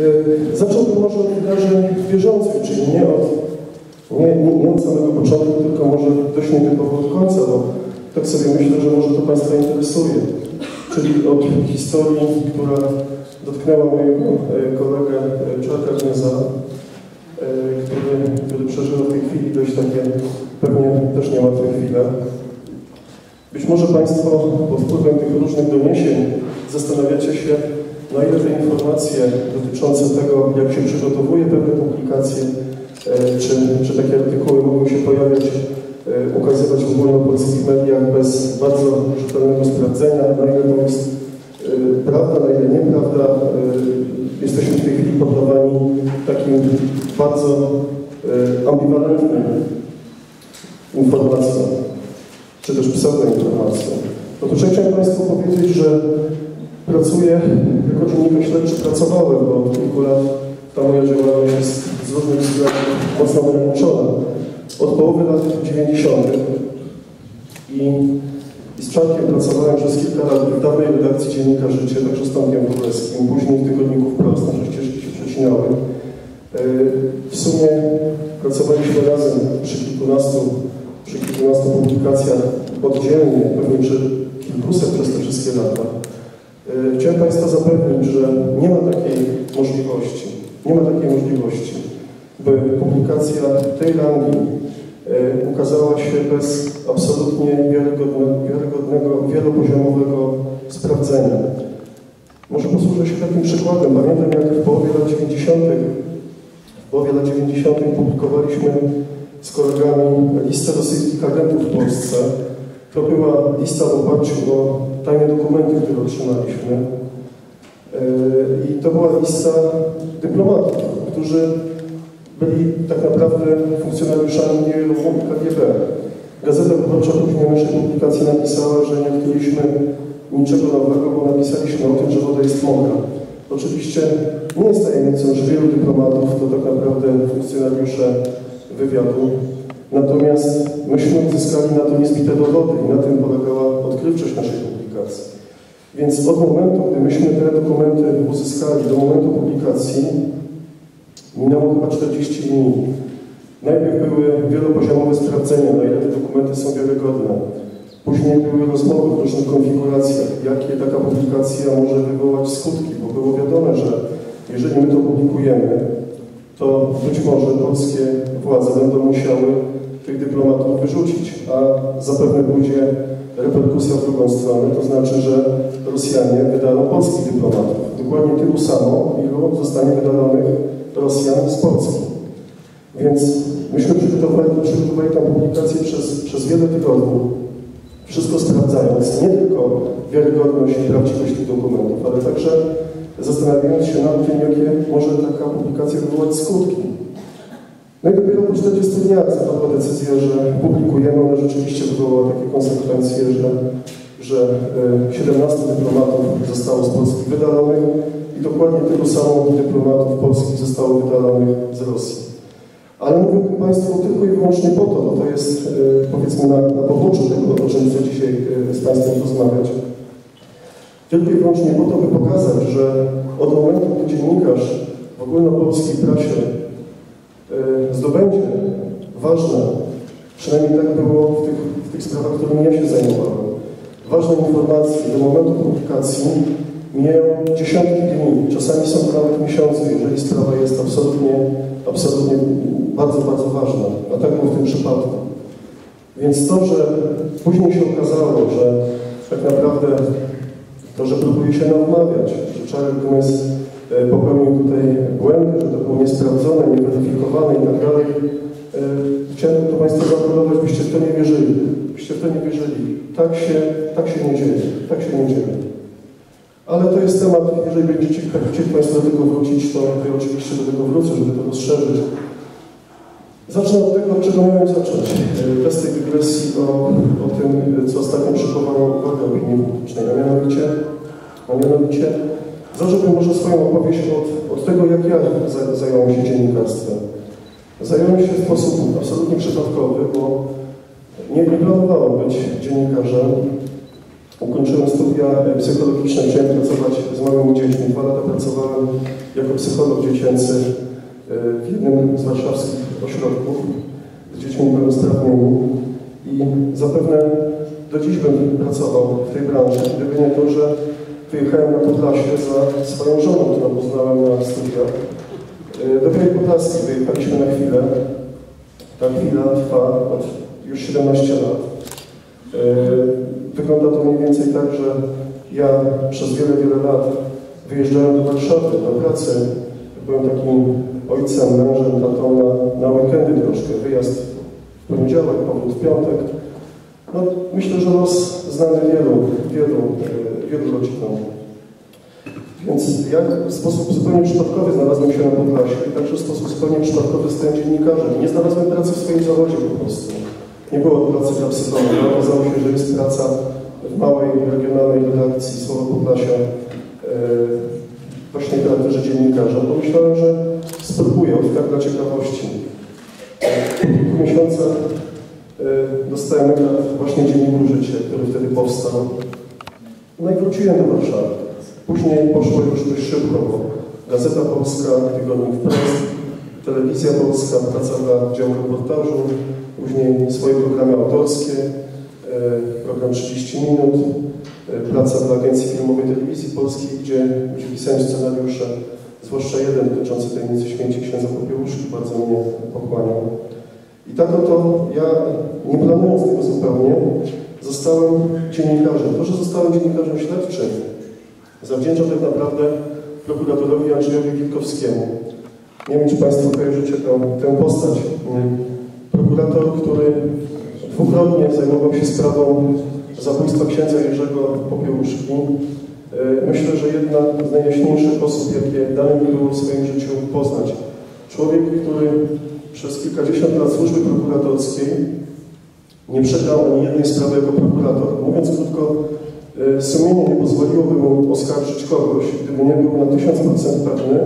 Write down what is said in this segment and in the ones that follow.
Yy, Zacząłbym może od wydarzeń bieżących, czyli nie od, nie, nie, nie od samego początku, tylko może dość nietypowo od końca, bo tak sobie myślę, że może to Państwa interesuje. Czyli od historii, która dotknęła mojego e, kolegę e, Czarka Gnieza, e, który, który przeżył w tej chwili dość takie pewnie też niełatwe chwile. Być może Państwo pod wpływem tych różnych doniesień zastanawiacie się, na ile te informacje dotyczące tego, jak się przygotowuje pewne publikacje, e, czy, czy takie artykuły mogą się pojawiać, e, ukazywać w ogólnopolskich mediach bez bardzo rzetelnego sprawdzenia, na ile to jest e, prawda, na ile nieprawda. Jesteśmy w tej chwili poddawani takim bardzo ambiwalentnym informacjom, czy też pseudoinformacjom. Otóż ja chciałem Państwu powiedzieć, pracuję jako dziennikarz śledczy, pracowałem, bo od kilku lat ta moja działalność jest z różnych względów mocno ograniczona. Od połowy lat 90. I, i z Czarkiem pracowałem przez kilka lat w dawnej redakcji Dziennika Życie, także z Tomkiem Wróblewskim, później w tygodniku Wprost, nasze ścieżki się przecinały. Yy, W sumie pracowaliśmy razem przy kilkunastu, przy kilkunastu publikacjach oddzielnie, pewnie przy kilkuset przez te wszystkie lata. Yy, Chciałem Państwa zapewnić, że nie ma takiej możliwości, nie ma takiej możliwości, by publikacja tej rangi yy, ukazała się bez absolutnie wiarygodnego wielopoziomowego sprawdzenia. Może posłużę się takim przykładem. Pamiętam, jak w połowie lat 90. w połowie lat 90. publikowaliśmy z kolegami listę rosyjskich agentów w Polsce. To była lista w oparciu o tajne dokumenty, które otrzymaliśmy. Yy, I to była lista dyplomatów, którzy byli tak naprawdę funkcjonariuszami i KGB. Gazeta Wyborcza później naszej publikacji napisała, że nie odkryliśmy niczego nowego, bo napisaliśmy o tym, że woda jest mokra. Oczywiście nie jest tajemnicą, że wielu dyplomatów to tak naprawdę funkcjonariusze wywiadu. Natomiast myśmy uzyskali na to niezbite dowody i na tym polegała odkrywczość naszej publikacji. Więc od momentu, gdy myśmy te dokumenty uzyskali do momentu publikacji, minęło chyba 40 dni. Najpierw były wielopoziomowe sprawdzenia, na ile te dokumenty są wiarygodne. Później były rozmowy w różnych konfiguracjach, jakie taka publikacja może wywołać skutki, bo było wiadome, że jeżeli my to publikujemy, to być może polskie władze będą musiały dyplomatów wyrzucić, a zapewne pójdzie reperkusja w drugą stronę, to znaczy, że Rosjanie wydaną polskich dyplomatów. Dokładnie tylu samo, ilu zostanie wydalonych Rosjan z Polski. Więc myśmy przygotowali, przygotowali tę publikację przez, przez wiele tygodni, wszystko sprawdzając, nie tylko wiarygodność i prawdziwość tych dokumentów, ale także zastanawiając się nad tym, jakie może taka publikacja wywołać skutki. No i dopiero po 40 dniach zapadła decyzja, że publikujemy. Ona rzeczywiście wywołała takie konsekwencje, że, że 17 dyplomatów zostało z Polski wydalonych i dokładnie tylu samo dyplomatów polskich zostało wydalonych z Rosji. Ale mówię Państwu tylko i wyłącznie po to, bo to jest powiedzmy na, na poboczu tego, o czym chcę dzisiaj z Państwem rozmawiać. Tylko i wyłącznie po to, by pokazać, że od momentu, gdy dziennikarz w ogólnopolskiej prasie zdobędzie ważne, przynajmniej tak było w tych, w tych sprawach, którymi ja się zajmowałem, ważne informacje do momentu publikacji mijają dziesiątki dni, czasami są nawet miesiące, jeżeli sprawa jest absolutnie, absolutnie bardzo, bardzo ważna, a tak było w tym przypadku. Więc to, że później się okazało, że tak naprawdę to, że próbuje się nam że Czarek Gmys popełnił tutaj błędy, nieweryfikowane i tak dalej. Chciałem to Państwu zaapelować, byście w to nie wierzyli. Byście w to nie wierzyli. Tak się, tak się nie dzieje. Tak się nie dzieje. Ale to jest temat, jeżeli będziecie chcieli Państwo do tego wrócić, to ja oczywiście do tego wrócę, żeby to rozszerzyć. Zacznę od tego, od czego miałem zacząć. Bez tej dygresji o, o tym, co ostatnio przykuwało uwagę opinii publicznej, a mianowicie, a mianowicie zacząłbym może swoją opowieść od, od tego, jak ja zająłem się dziennikarstwem. Zająłem się w sposób absolutnie przypadkowy, bo nie, nie planowałem być dziennikarzem. Ukończyłem studia psychologiczne, chciałem pracować z małymi dziećmi. Dwa lata pracowałem jako psycholog dziecięcy w jednym z warszawskich ośrodków z dziećmi niepełnosprawnymi i zapewne do dziś bym pracował w tej branży, gdyby nie to, że wyjechałem na Podlasie za swoją żoną, którą poznałem na studiach. Do Białej Podlaskiej wyjechaliśmy na chwilę. Ta chwila trwa od już 17 lat. Wygląda to mniej więcej tak, że ja przez wiele, wiele lat wyjeżdżałem do Warszawy na pracę. Byłem takim ojcem, mężem, tatą na, na weekendy troszkę. Wyjazd w poniedziałek, powrót w piątek. No, myślę, że los znany wielu, wielu, wielu rodzinom. Więc ja w sposób zupełnie przypadkowy znalazłem się na Podlasie i także w sposób zupełnie przypadkowy stałem dziennikarzem. Nie znalazłem pracy w swoim zawodzie po prostu. Nie było pracy dla psychologa. Okazało się, że jest praca w małej, regionalnej redakcji Słowa Podlasia e, właśnie charakterze dziennikarza. Pomyślałem, że spróbuję od tak dla ciekawości. Po kilku miesiącach e, dostałem właśnie Dzienniku Życie, który wtedy powstał. No i wróciłem do Warszawy. Później poszło już dość szybko, bo Gazeta Polska, Tygodnik Wprost, Telewizja Polska, praca dla działu reportażu, później swoje programy autorskie, program 30 minut, praca dla Agencji Filmowej Telewizji Polskiej, gdzie, gdzie pisałem scenariusze, zwłaszcza jeden dotyczący tajemnicy śmierci księdza Popiełuszki, bardzo mnie pochłaniał. I tak oto ja, nie planując tego zupełnie, zostałem dziennikarzem. To, że zostałem dziennikarzem śledczym, zawdzięczam tak naprawdę prokuratorowi Andrzejowi Wilkowskiemu. Nie wiem, czy Państwo kojarzycie tę, tę postać. Prokurator, który dwukrotnie zajmował się sprawą zabójstwa księdza Jerzego Popiełuszki. Myślę, że jedna z najjaśniejszych osób, jakie dane mi było w swoim życiu poznać. Człowiek, który przez kilkadziesiąt lat służby prokuratorskiej nie przegrał ani jednej sprawy jako prokurator. Mówiąc krótko, sumienie nie pozwoliłoby mu oskarżyć kogoś, gdyby nie był na 1000% pewny,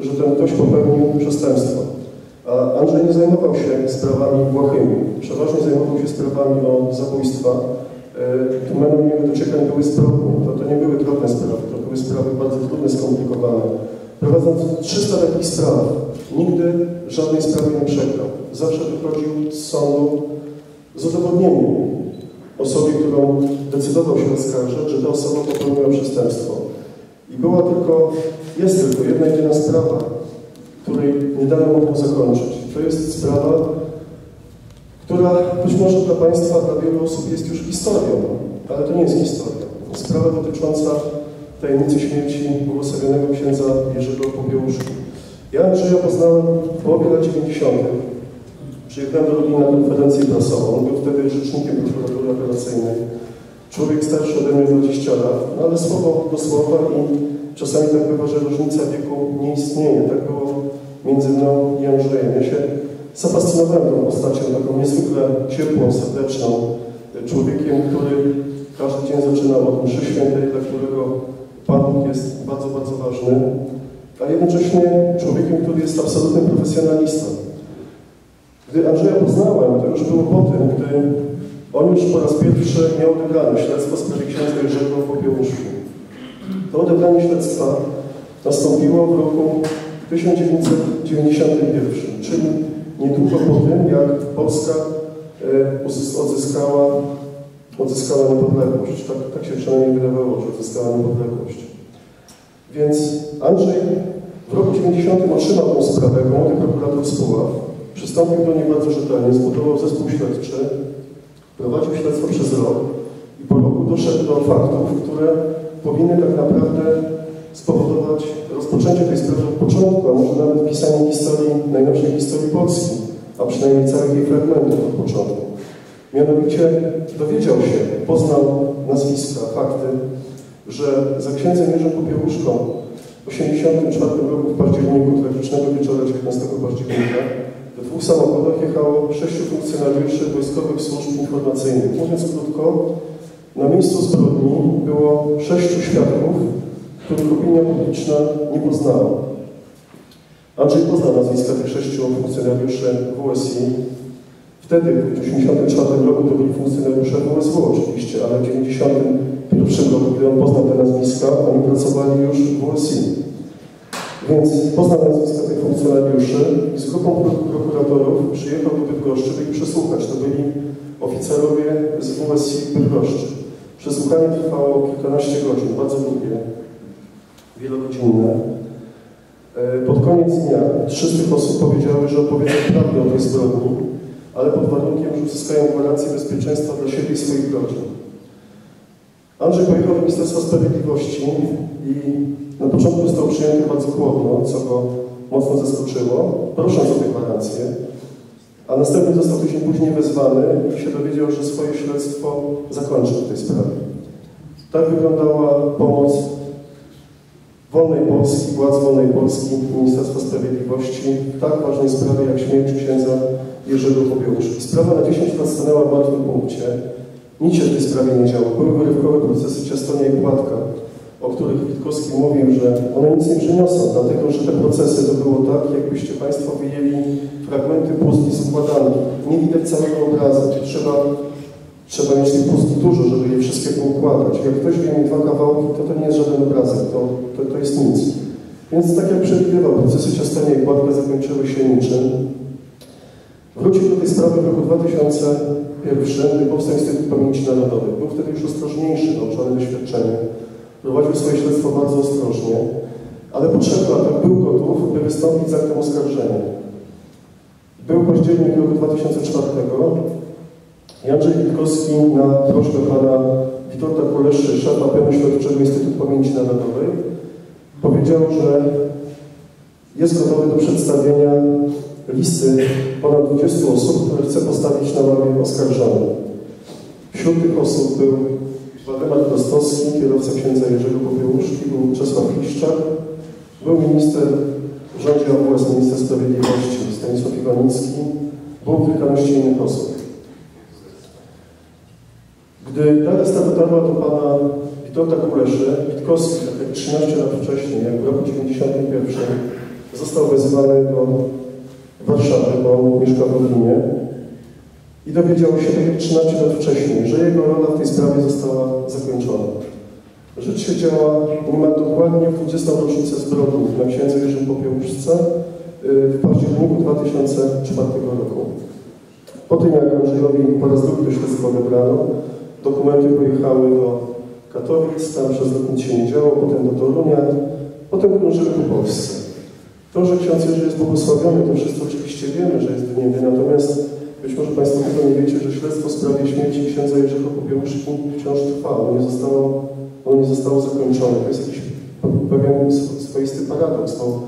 że ten ktoś popełnił przestępstwo. A Andrzej nie zajmował się sprawami błahymi. Przeważnie zajmował się sprawami o zabójstwa. Domeną jego dociekań były zbrodnie. To, to nie były drobne sprawy, to były sprawy bardzo trudne, skomplikowane. Prowadząc 300 takich spraw, nigdy żadnej sprawy nie przegrał. Zawsze wychodził z sądu z udowodnieniem osobie, którą decydował się oskarżać, że ta osoba popełniła przestępstwo. I była tylko, jest tylko jedna jedyna sprawa, której nie dano mu zakończyć. To jest sprawa, która być może dla Państwa, dla wielu osób jest już historią, ale to nie jest historia. Sprawa dotycząca tajemnicy śmierci błogosławionego księdza Jerzego Popiełuszki. Ja Andrzeja poznałem w połowie lat 90. Przyjechałem do Lublina na konferencję prasową. Był wtedy rzecznikiem prokuratury operacyjnej. Człowiek starszy ode mnie 20 lat, no ale słowo do słowa i czasami tak bywa, że różnica wieku nie istnieje. Tak było między mną i Andrzejem. Ja się zafascynowałem tą postacią, taką niezwykle ciepłą, serdeczną, człowiekiem, który każdy dzień zaczynał od mszy świętej, dla którego Pan jest bardzo, bardzo ważny, a jednocześnie człowiekiem, który jest absolutnym profesjonalistą. Gdy Andrzeja poznałem, to już było po tym, gdy on już po raz pierwszy miał odebrane śledztwo w sprawie księdza Jerzego Popiełuszki. To odebranie śledztwa nastąpiło w roku 1991, czyli niedługo po tym, jak Polska odzyskała, odzyskała niepodległość. Tak, tak się przynajmniej wydawało, że odzyskała niepodległość. Więc Andrzej w roku 90 otrzymał tę sprawę młody prokurator z Puław. Przystąpił do niej bardzo rzetelnie, zbudował zespół śledczy, prowadził śledztwo przez rok i po roku doszedł do faktów, które powinny tak naprawdę spowodować rozpoczęcie tej sprawy od początku, a może nawet pisanie historii, najnowszej historii Polski, a przynajmniej całych jej fragmentów od początku. Mianowicie dowiedział się, poznał nazwiska, fakty, że za księdzem Jerzym Popiełuszką w 1984 roku w październiku, tragicznego wieczora 19 października, w dwóch samochodach jechało sześciu funkcjonariuszy wojskowych służb informacyjnych. Mówiąc krótko, na miejscu zbrodni było sześciu świadków, których opinia publiczna nie poznała. Andrzej poznał nazwiska tych sześciu funkcjonariuszy WSI. Wtedy, w 1984 roku, to byli funkcjonariusze WSW oczywiście, ale w 1990 pierwszym roku, gdy on poznał te nazwiska, oni pracowali już w USI. Więc poznał nazwiska tych funkcjonariuszy i z grupą prokuratorów przyjechał do Bydgoszczy, by ich przesłuchać. To byli oficerowie z WSI Bydgoszczy. Przesłuchanie trwało kilkanaście godzin, bardzo długie, wielogodzinne. E, pod koniec dnia trzy z tych osób powiedziały, że opowiedzą prawdę o tej zbrodni, ale pod warunkiem, że uzyskają gwarancję bezpieczeństwa dla siebie i swoich rodzin. Andrzej pojechał do Ministerstwa Sprawiedliwości i na początku został przyjęty bardzo chłodno, co go mocno zaskoczyło, prosząc o te gwarancje, a następnie został tydzień później wezwany i się dowiedział, że swoje śledztwo zakończy w tej sprawie. Tak wyglądała pomoc wolnej Polski, władz wolnej Polski, Ministerstwa Sprawiedliwości w tak ważnej sprawie jak śmierć księdza Jerzego Popiełuszki. Sprawa na 10 lat stanęła w martwym punkcie. Nic się w tej sprawie nie działo. Były wyrywkowe procesy Ciastonia i Płatka, o których Witkowski mówił, że one nic nie przyniosą, dlatego że te procesy to było tak, jakbyście Państwo wyjęli fragmenty pustki z układanki. Nie widać całego obrazu. Trzeba, trzeba mieć tych pustki dużo, żeby je wszystkie poukładać. Jak ktoś wyjmie dwa kawałki, to to nie jest żaden obrazek, to, to, to jest nic. Więc tak jak przewidywał, procesy Ciastonia i Płatka zakończyły się niczym. Wrócił do tej sprawy w roku 2001, gdy powstał Instytut Pamięci Narodowej. Był wtedy już ostrożniejszy, nauczony doświadczeniem. Prowadził swoje śledztwo bardzo ostrożnie, ale po trzech latach był gotów, by wystąpić z aktem oskarżenia. Był październik roku 2004 i Andrzej Witkowski na prośbę pana Witolda Kuleszy, szefa Pełnoświadczego Instytutu Pamięci Narodowej, powiedział, że jest gotowy do przedstawienia listy ponad 20 osób, które chce postawić na ławie oskarżonych. Wśród tych osób był Waldemar Prostowski, kierowca księdza Jerzego Popiełuszki, był Czesław Liszczak, był minister w rządzie AWS, minister sprawiedliwości Stanisław Iwanicki, było kilkanaście innych osób. Gdy ta lista dotarła do pana Witolda Kuleszy, Witkowski, tak jak 13 lat wcześniej, jak w roku 1991, został wezwany do Warszawy, bo mieszka w Berlinie i dowiedział się, tak jak 13 lat wcześniej, że jego rola w tej sprawie została zakończona. Rzecz się działa niemal dokładnie w 20. rocznicę zbrodni na księdze Jerzym Popiełuszce y, w październiku 2004 roku. Po tym, jak Andrzejowi po raz drugi do śledztwa odebrano, dokumenty pojechały do Katowic, tam przez rok nic się nie działo, potem do Torunia, potem krążyły po Polsce. To, że ksiądz Jerzy jest błogosławiony, to wszyscy oczywiście wiemy, że jest w niebie, natomiast być może Państwo tego nie wiecie, że śledztwo w sprawie śmierci księdza Jerzego Popiełuszki wciąż trwa, ono nie zostało, ono nie zostało zakończone. To jest jakiś pewien swoisty paradoks. To,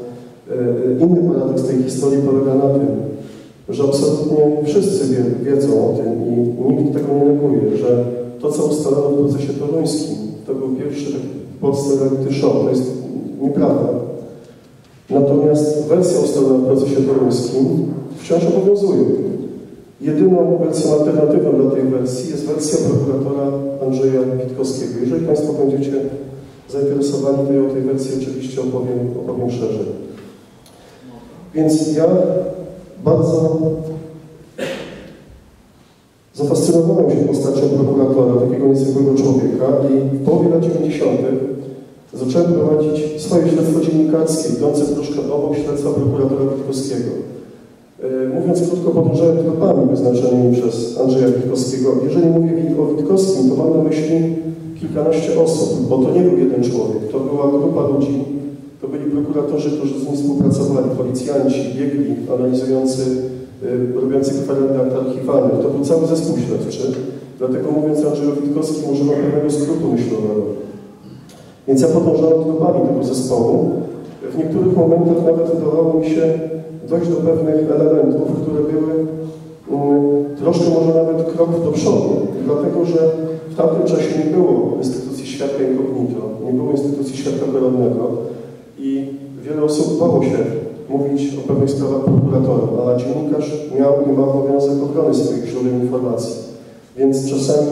e, inny paradoks tej historii polega na tym, że absolutnie wszyscy wie, wiedzą o tym i nikt tego nie neguje, że to, co ustalono w procesie toruńskim, to był pierwszy w Polsce reality show. To jest nieprawda. Natomiast wersja ustalona w procesie toruńskim wciąż obowiązuje. Jedyną wersją alternatywną dla tej wersji jest wersja prokuratora Andrzeja Witkowskiego. Jeżeli Państwo będziecie zainteresowani, to ja o tej wersji oczywiście opowiem, opowiem szerzej. Więc ja bardzo zafascynowałem się postacią prokuratora, takiego niezwykłego człowieka i w połowie lat 90. zacząłem prowadzić swoje śledztwo dziennikarskie, idące troszkę obok śledztwa prokuratora Witkowskiego. E, mówiąc krótko, podążałem tropami wyznaczonymi przez Andrzeja Witkowskiego. Jeżeli mówię o Witkowskim, to mam na myśli kilkanaście osób, bo to nie był jeden człowiek, to była grupa ludzi, to byli prokuratorzy, którzy z nim współpracowali, policjanci, biegli, analizujący, y, robiący kwerendy archiwalne. To był cały zespół śledczy. Dlatego mówiąc Andrzeju Witkowskim, używam pewnego skrótu myślowego. Więc ja podążałem tropami tego zespołu. W niektórych momentach nawet udawało mi się dojść do pewnych elementów, które były um, troszkę może nawet krok do przodu, dlatego że w tamtym czasie nie było instytucji świadka incognito, nie było instytucji świadka koronnego i wiele osób bało się mówić o pewnych sprawach prokuratorom, a dziennikarz miał i ma obowiązek ochrony swoich źródeł informacji. Więc czasami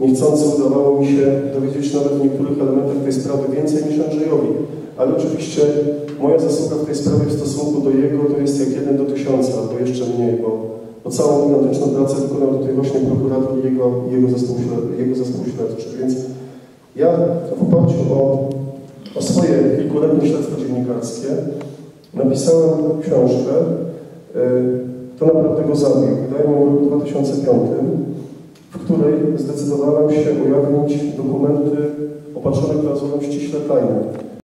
niechcący udawało mi się dowiedzieć nawet niektórych elementach tej sprawy więcej niż Andrzejowi. Ale oczywiście moja zasługa w tej sprawie w stosunku do jego to jest jak jeden do tysiąca, albo jeszcze mniej, bo, bo całą gigantyczną pracę wykonał tutaj właśnie prokurator i jego, jego, zespół, jego zespół śledczy. Więc ja w oparciu o, o swoje kilkuletnie śledztwo dziennikarskie napisałem książkę, yy, to naprawdę go zabił. Wydaje mi w roku 2005 w której zdecydowałem się ujawnić dokumenty opatrzone klauzulą ściśle tajne.